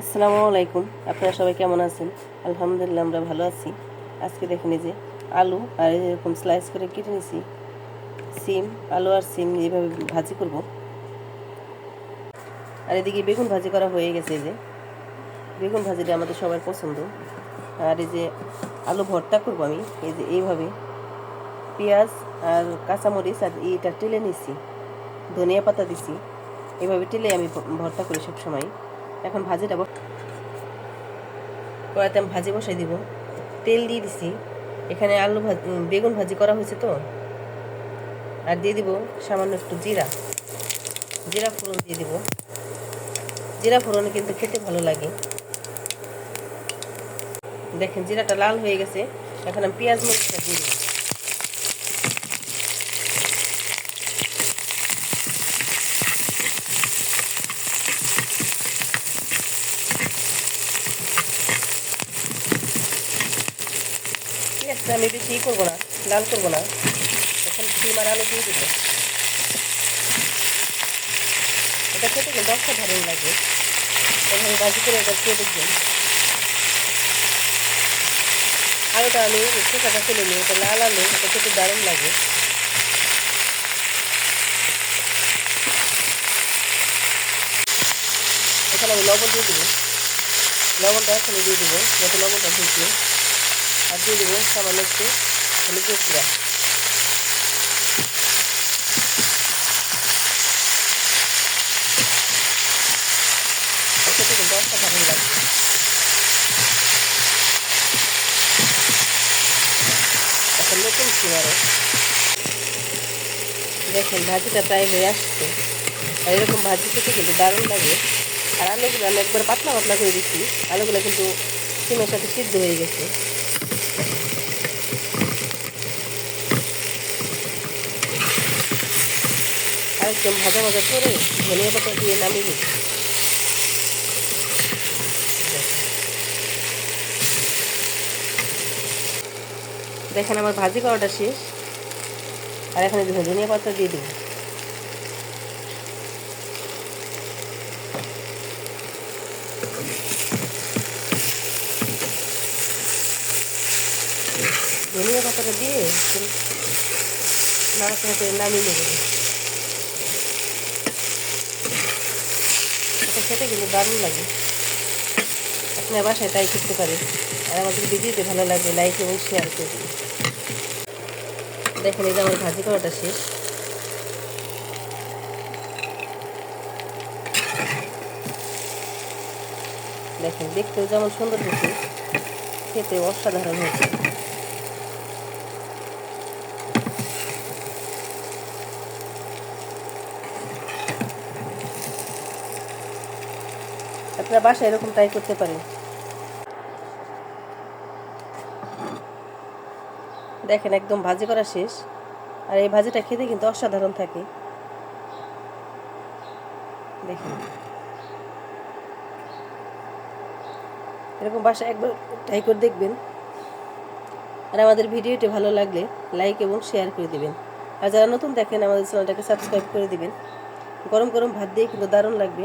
আসসালামু আলাইকুম। আপনারা সবাই কেমন আছেন? আলহামদুলিল্লাহ, আমরা ভালো আছি। আজকে দেখেন যে আলু আর এরকম স্লাইস করে কেটে নিছি। সিম, আলু আর সিম এইভাবে ভাজি করব। আর এদিকে বেগুন ভাজি করা হয়ে গেছে যে। বেগুন ভাজিটা আমাদের সবার পছন্দ। আর এই যে আলু ভর্তা করব আমি। এই যে এইভাবে পেঁয়াজ আর কাঁচামরিচ আর এইটা টেলে নিছি। ধনিয়া পাতা দিছি। এভাবে টেলে আমি ভর্তা করি সব সময় এখন ভাজিটা কড়াইতে আমি ভাজি বসাই দিব। তেল দিয়ে দিছি। এখানে আলু ভাজি বেগুন ভাজি করা হয়েছে তো। আর দিয়ে দিব সামান্য একটু জিরা। জিরা ফোড়ন দিয়ে দিব। জিরা ফোড়নে কিন্তু খেতে ভালো লাগে। দেখেন জিরাটা লাল হয়ে গেছে। এখন আমি পেঁয়াজ মরিচটা দিয়ে দিব। পেঁয়াজটা আমি বেশি ই করব না? লাল করব না? এখন সিম আর আলু দিয়ে দেবো। এটা খেতে কিন্তু অসাধারণ লাগে। এভাবে ভাজি করে এটা খেয়ে দেখবেন। আলুটা আমি চোখাটা ফেলে নিই এটা লাল আলু, এটা খেতে দারুণ লাগে। এখানে আমি লবণ দিয়ে দেবো। লবণটা এখানে দিয়ে দেবো। যাতে লবণটা ঢুকবে আর দিয়ে দেবো সামান্য একটু হলুদের নতুন সিমারও দেখেন, ভাজিটা প্রায় হয়ে আসছে। এরকম ভাজি খেতে কিন্তু দারুণ লাগে। আর আলুগুলো আমি একবার পাতলা পাতলা করে দিচ্ছি। আলুগুলো কিন্তু সিমের সাথে সিদ্ধ হয়ে গেছে। আর একদম ভাজা ভাজা করে ধনিয়া পাতা দিয়ে নামিয়ে দিই দেখেন আমার ভাজি করাটা শেষ। আর এখানে ধনিয়া পাতা দিয়ে দেবো ধনিয়া পাতাটা দিয়ে নাড়াচাড়া করে নামিয়ে নেব এটা খেতে কিন্তু দারুণ লাগে আপনার বাসায় তাই করতে পারেন আর আমাদের ভিডিওতে ভালো লাগবে লাইক এবং শেয়ার করে দেখেন এই যে আমার ভাজি করাটা শেষ দেখেন দেখতেও যেমন সুন্দর হয়েছে খেতে অসাধারণ হয়েছে আপনারা বাসায় এরকম ট্রাই করতে পারেন। দেখেন, একদম ভাজি করা শেষ। আর এই ভাজিটা খেতে কিন্তু অসাধারণ থাকে। দেখেন। এরকম বাসায় একবার ট্রাই করে দেখবেন। আর আমাদের ভিডিওটি ভালো লাগলে লাইক এবং শেয়ার করে দেবেন। আর যারা নতুন দেখেন, আমাদের চ্যানেলটাকে সাবস্ক্রাইব করে দেবেন। গরম গরম ভাত দিয়ে কিন্তু দারুণ লাগবে।